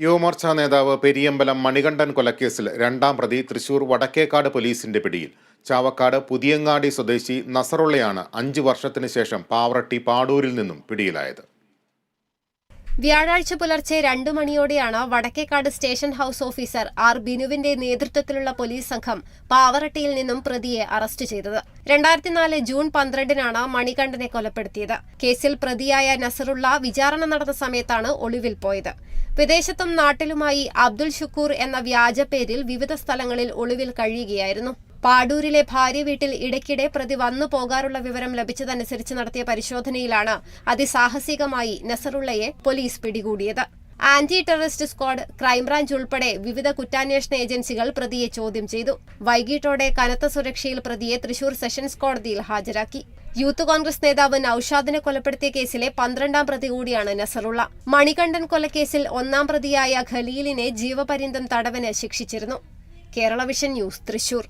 യുവമോർച്ച നേതാവ് പെരിയമ്പലം മണികണ്ഠൻ കൊലക്കേസിൽ രണ്ടാം പ്രതി തൃശൂർ വടക്കേക്കാട് പോലീസിന്റെ പിടിയിൽ. ചാവക്കാട് പുതിയങ്ങാടി സ്വദേശി നസറുള്ളയാണ് അഞ്ചു വർഷത്തിന് ശേഷം പാവറട്ടി പാടൂരിൽ നിന്നും പിടിയിലായത്. വ്യാഴാഴ്ച പുലർച്ചെ രണ്ടു മണിയോടെയാണ് Vadakkekad station house officer R ബിനുവിന്റെ നേതൃത്വത്തിലുള്ള പോലീസ് സംഘം പാവറട്ടിയിൽ നിന്നും പ്രതിയെ അറസ്റ്റ് ചെയ്തത്. രണ്ടായിരത്തിനാല് ജൂൺ പന്ത്രണ്ടിനാണ് മണികണ്ഠനെ കൊലപ്പെടുത്തിയത്. കേസിൽ പ്രതിയായ നസറുള്ള വിചാരണ നടന്ന സമയത്താണ് ഒളിവിൽ പോയത്. വിദേശത്തും നാട്ടിലുമായി അബ്ദുൽ ഷുക്കൂർ എന്ന വ്യാജ പേരിൽ വിവിധ സ്ഥലങ്ങളിൽ ഒളിവിൽ കഴിയുകയായിരുന്നു. പാടൂരിലെ ഭാര്യ വീട്ടിൽ ഇടയ്ക്കിടെ പ്രതി വന്നു പോകാറുള്ള വിവരം ലഭിച്ചതനുസരിച്ച് നടത്തിയ പരിശോധനയിലാണ് അതിസാഹസികമായി നസറുള്ളയെ പോലീസ് പിടികൂടിയത്. Anti terrorist squad crime branch ഉൾപ്പെടെ വിവിധ കുറ്റാന്വേഷണ ഏജൻസികൾ പ്രതിയെ ചോദ്യം ചെയ്തു. വൈകിട്ടോടെ കനത്ത സുരക്ഷയിൽ പ്രതിയെ തൃശൂർ സെഷൻസ് കോടതിയിൽ ഹാജരാക്കി. യൂത്ത് കോൺഗ്രസ് നേതാവ് നൌഷാദിനെ കൊലപ്പെടുത്തിയ കേസിലെ പന്ത്രണ്ടാം പ്രതി കൂടിയാണ് നസറുള്ള. മണികണ്ഠൻ കൊലക്കേസിൽ ഒന്നാം പ്രതിയായ ഖലീലിനെ ജീവപര്യന്തം തടവിന് ശിക്ഷിച്ചിരുന്നു. Kerala vision news Thrissur.